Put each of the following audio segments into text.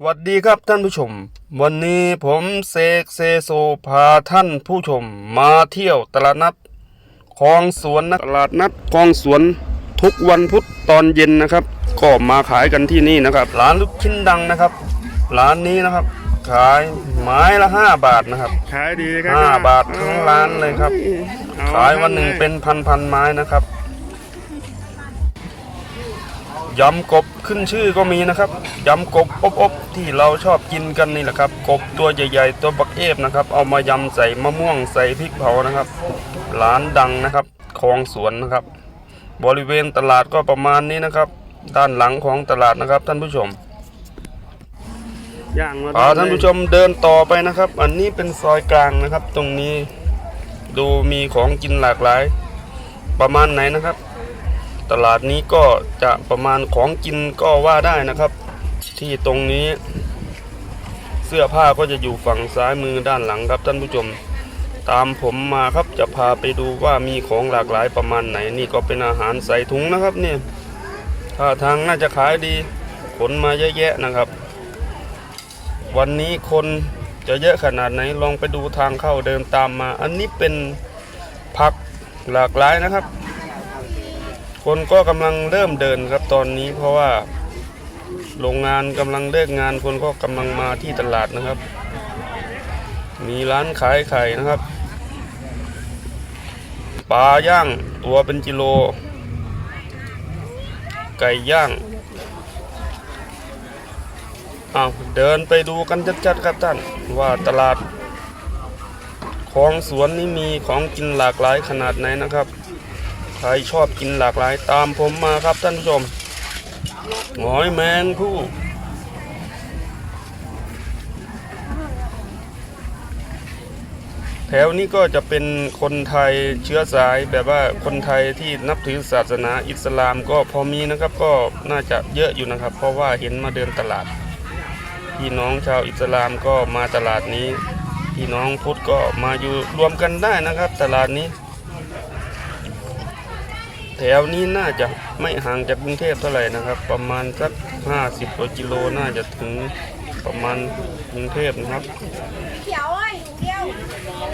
สวัสดีครับท่านผู้ชม วันนี้ผมเสกเซโซพาท่านผู้ชมมาเที่ยวตลาดนัดคลองสวนนะตลาดนัดคลองสวนทุกวันพุธตอนเย็นนะครับ ก็มาขายกันที่นี่นะครับ ร้านลูกชิ้นดังนะครับ ร้านนี้นะครับ ขายไม้ละห้าบาทนะครับ ขายดีครับห้าบาททั้งร้านเลยครับเอขายวันหนึ่งเป็นพันพันๆไม้นะครับ ยำกบขึ้นชื่อก็มีนะครับยำกบอบอบๆที่เราชอบกินกันนี่แหละครับ กบตัวใหญ่ๆตัวบักเอฟนะครับ เอามายำใส่มะม่วงใส่พริกเผานะครับ ร้านดังนะครับคลองสวนนะครับ บริเวณตลาดก็ประมาณนี้นะครับ ด้านหลังของตลาดนะครับ ท่านผู้ชมย่างมาพาท่านผู้ชมเดินต่อไปนะครับ อันนี้เป็นซอยกลางนะครับ ตรงนี้ดูมีของกินหลากหลาย ประมาณไหนนะครับ ตลาดนี้ก็จะประมาณของกินก็ว่าได้นะครับ ที่ตรงนี้ เสื้อผ้าก็จะอยู่ฝั่งซ้ายมือด้านหลังครับท่านผู้ชม ตามผมมาครับจะพาไปดูว่ามีของหลากหลายประมาณไหน นี่ก็เป็นอาหารใส่ถุงนะครับเนี่ยท่าทางน่าจะขายดี ขนมาเยอะแยะนะครับ วันนี้คนจะเยอะขนาดไหนลองไปดูทางเข้าเดินตามมา อันนี้เป็นผักหลากหลายนะครับ คนก็กำลังเริ่มเดินครับตอนนี้เพราะว่าโรงงานกำลังเลิกงานคนก็กำลังมาที่ตลาดนะครับ มีร้านขายไข่นะครับปลาย่างตัวเป็นกิโล ไก่ย่างเอาเดินไปดูกันชัดๆครับท่านว่าตลาด ของสวนนี้มีของกินหลากหลายขนาดไหนนะครับ ใครชอบกินหลากหลายตามผมมาครับท่านผู้ชมหอยแมงผู้แถวนี้ก็จะเป็นคนไทยเชื้อสายแบบว่าคนไทยที่นับถือศาสนาอิสลามก็พอมีนะครับก็น่าจะเยอะอยู่นะครับ เพราะว่าเห็นมาเดินตลาด พี่น้องชาวอิสลามก็มาตลาดนี้ พี่น้องพุทธก็มาอยู่รวมกันได้นะครับ ตลาดนี้ แถวนี้น่าจะไม่ห่างจากกรุงเทพเท่าไหร่นะครับ ประมาณสัก 50กว่ากิโลน่าจะถึงประมาณกรุงเทพนะครับ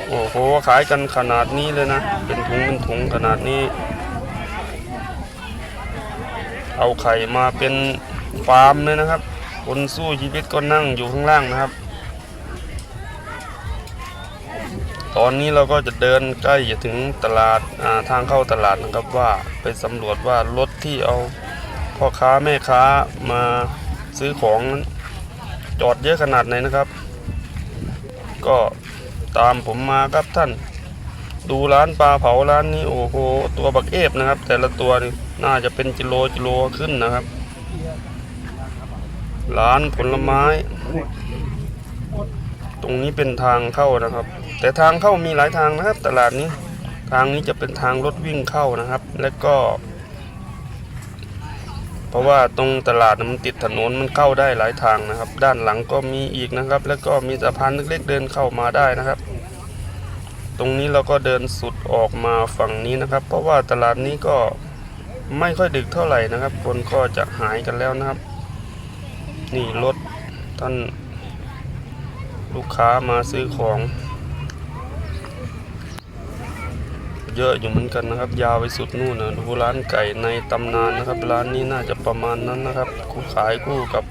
โอ้โหขายกันขนาดนี้เลยนะ เป็นถุงเป็นถุงขนาดนี้ เอาไข่มาเป็นฟาร์มเลยนะครับ คนสู้ชีวิตก็นั่งอยู่ข้างล่างนะครับ ตอนนี้เราก็จะเดินใกล้จะถึงตลาดาทางเข้าตลาดนะครับว่าไปสำรวจว่ารถที่เอาพ่อค้าแม่ค้ามาซื้อของจอดเยอะขนาดไหนนะครับ ก็ตามผมมาครับท่าน ดูร้านปลาเผาร้านนี้โอ้โหตัวบักเอฟนะครับ แต่ละตัวนี่น่าจะเป็นกิโลกิโลขึ้นนะครับ ร้านผลไม้ ตรงนี้เป็นทางเข้านะครับ แต่ทางเข้ามีหลายทางนะครับ ตลาดนี้ทางนี้จะเป็นทางรถวิ่งเข้านะครับ และก็ เพราะว่าตรงตลาดมันติดถนนมันเข้าได้หลายทางนะครับ ด้านหลังก็มีอีกนะครับ แล้วก็มีสะพานเล็กๆเดินเข้ามาได้นะครับ ตรงนี้เราก็เดินสุดออกมาฝั่งนี้นะครับ เพราะว่าตลาดนี้ก็ไม่ค่อยดึกเท่าไหร่นะครับ คนก็จะหายกันแล้วนะครับ นี่รถท่านลูกค้ามาซื้อของ เยอะอยู่เหมือนกันนะครับ ยาวไปสุดนู่นนะดูร้านไก่ในตำนานนะครับ ร้านนี้น่าจะประมาณนั้นนะครับคู่ขายคู่กับ